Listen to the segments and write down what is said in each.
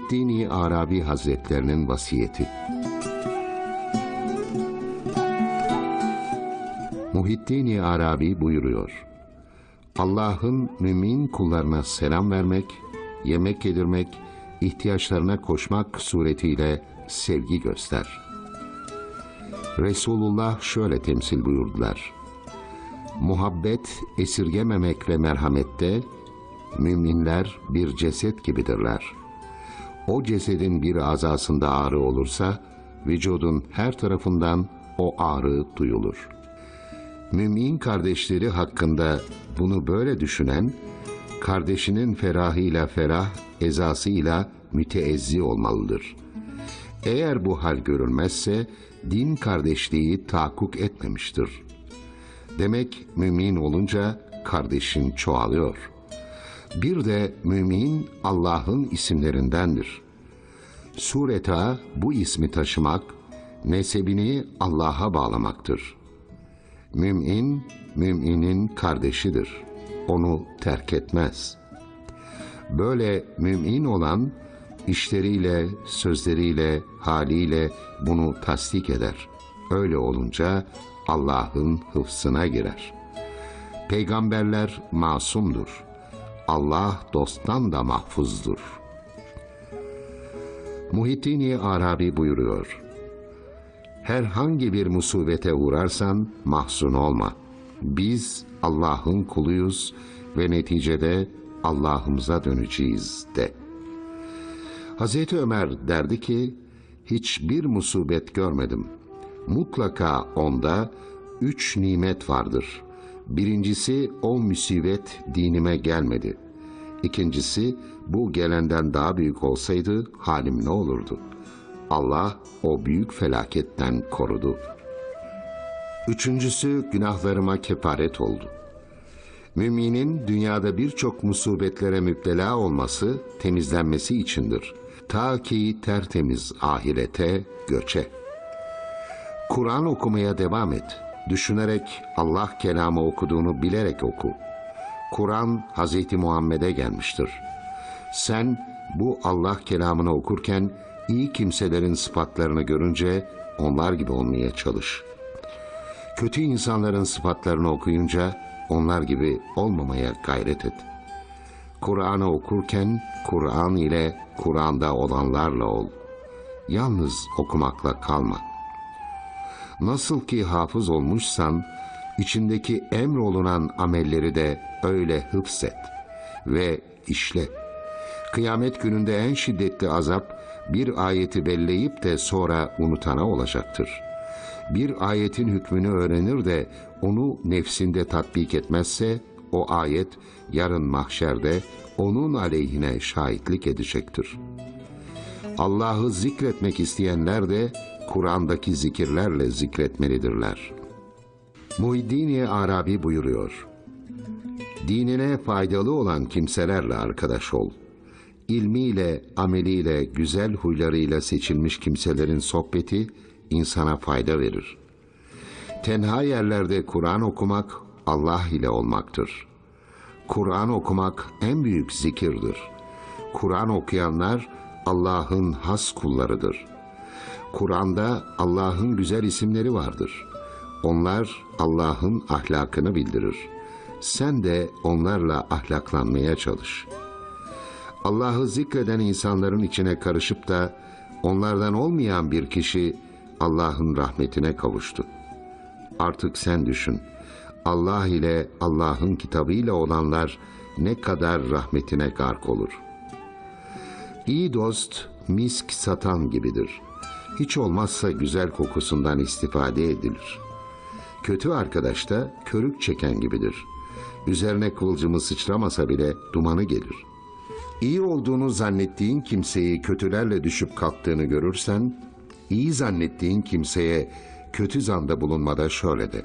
Muhiddin Arabi Hazretlerinin vasiyeti. Muhiddin Arabi buyuruyor. Allah'ın mümin kullarına selam vermek, yemek yedirmek, ihtiyaçlarına koşmak suretiyle sevgi göster. Resulullah şöyle temsil buyurdular. Muhabbet, esirgememek ve merhamette müminler bir ceset gibidirler. O cesedin bir azasında ağrı olursa, vücudun her tarafından o ağrı duyulur. Mümin kardeşleri hakkında bunu böyle düşünen, kardeşinin ferahıyla ferah, ezasıyla müteezzi olmalıdır. Eğer bu hal görülmezse, din kardeşliği tahakkuk etmemiştir. Demek mümin olunca kardeşin çoğalıyor.'' Bir de mümin Allah'ın isimlerindendir. Sureta bu ismi taşımak, nesebini Allah'a bağlamaktır. Mümin, müminin kardeşidir. Onu terk etmez. Böyle mümin olan, işleriyle, sözleriyle, haliyle bunu tasdik eder. Öyle olunca Allah'ın hıfsına girer. Peygamberler masumdur.'' Allah dosttan da mahfuzdur. Muhiddin Arabi buyuruyor. Herhangi bir musibete uğrarsan mahzun olma. Biz Allah'ın kuluyuz ve neticede Allah'ımıza döneceğiz de. Hazreti Ömer derdi ki, hiçbir musibet görmedim. Mutlaka onda üç nimet vardır.'' Birincisi o musibet dinime gelmedi. İkincisi bu gelenden daha büyük olsaydı halim ne olurdu? Allah o büyük felaketten korudu. Üçüncüsü günahlarıma kefaret oldu. Müminin dünyada birçok musibetlere müptela olması temizlenmesi içindir. Ta ki tertemiz ahirete göçe. Kur'an okumaya devam et.'' Düşünerek Allah kelamı okuduğunu bilerek oku. Kur'an Hz. Muhammed'e gelmiştir. Sen bu Allah kelamını okurken iyi kimselerin sıfatlarını görünce onlar gibi olmaya çalış. Kötü insanların sıfatlarını okuyunca onlar gibi olmamaya gayret et. Kur'an'ı okurken Kur'an ile Kur'an'da olanlarla ol. Yalnız okumakla kalma.'' Nasıl ki hafız olmuşsan, içindeki emrolunan amelleri de öyle hıfzet ve işle. Kıyamet gününde en şiddetli azap, bir ayeti belleyip de sonra unutana olacaktır. Bir ayetin hükmünü öğrenir de onu nefsinde tatbik etmezse, o ayet yarın mahşerde onun aleyhine şahitlik edecektir. Allah'ı zikretmek isteyenler de Kur'an'daki zikirlerle zikretmelidirler. Muhiddin Arabi buyuruyor. Dinine faydalı olan kimselerle arkadaş ol. İlmiyle, ameliyle, güzel huylarıyla seçilmiş kimselerin sohbeti insana fayda verir. Tenha yerlerde Kur'an okumak Allah ile olmaktır. Kur'an okumak en büyük zikirdir. Kur'an okuyanlar Allah'ın has kullarıdır.'' Kur'an'da Allah'ın güzel isimleri vardır. Onlar Allah'ın ahlakını bildirir. Sen de onlarla ahlaklanmaya çalış. Allah'ı zikreden insanların içine karışıp da onlardan olmayan bir kişi Allah'ın rahmetine kavuştu. Artık sen düşün. Allah ile Allah'ın kitabıyla olanlar ne kadar rahmetine gark olur. İyi dost misk satan gibidir.'' Hiç olmazsa güzel kokusundan istifade edilir. Kötü arkadaş da körük çeken gibidir. Üzerine kıvılcımı sıçramasa bile dumanı gelir. İyi olduğunu zannettiğin kimseyi kötülerle düşüp kalktığını görürsen, iyi zannettiğin kimseye kötü zanda bulunmada şöyle de.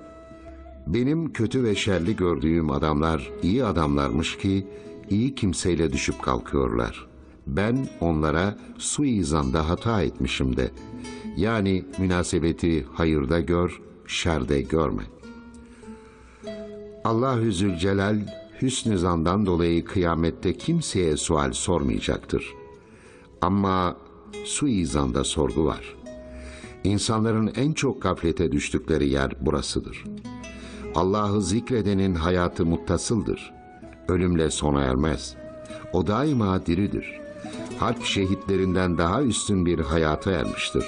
Benim kötü ve şerli gördüğüm adamlar iyi adamlarmış ki iyi kimseyle düşüp kalkıyorlar. Ben onlara suizanda hata etmişim de yani münasebeti hayırda gör, şerde görme. Allahü Zülcelal hüsnü zandan dolayı kıyamette kimseye sual sormayacaktır. Ama suizanda sorgu var. İnsanların en çok gaflete düştükleri yer burasıdır. Allah'ı zikredenin hayatı muttasıldır. Ölümle sona ermez. O daima diridir. Harp şehitlerinden daha üstün bir hayata ermiştir.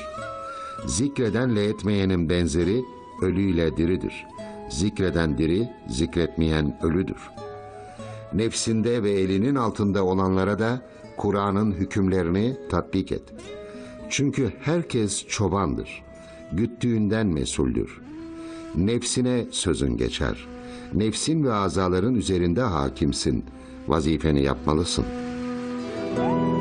Zikredenle etmeyenin benzeri ölüyle diridir. Zikreden diri, zikretmeyen ölüdür. Nefsinde ve elinin altında olanlara da Kur'an'ın hükümlerini tatbik et. Çünkü herkes çobandır. Güttüğünden mesuldür. Nefsine sözün geçer. Nefsin ve azaların üzerinde hakimsin. Vazifeni yapmalısın.'' Thank you.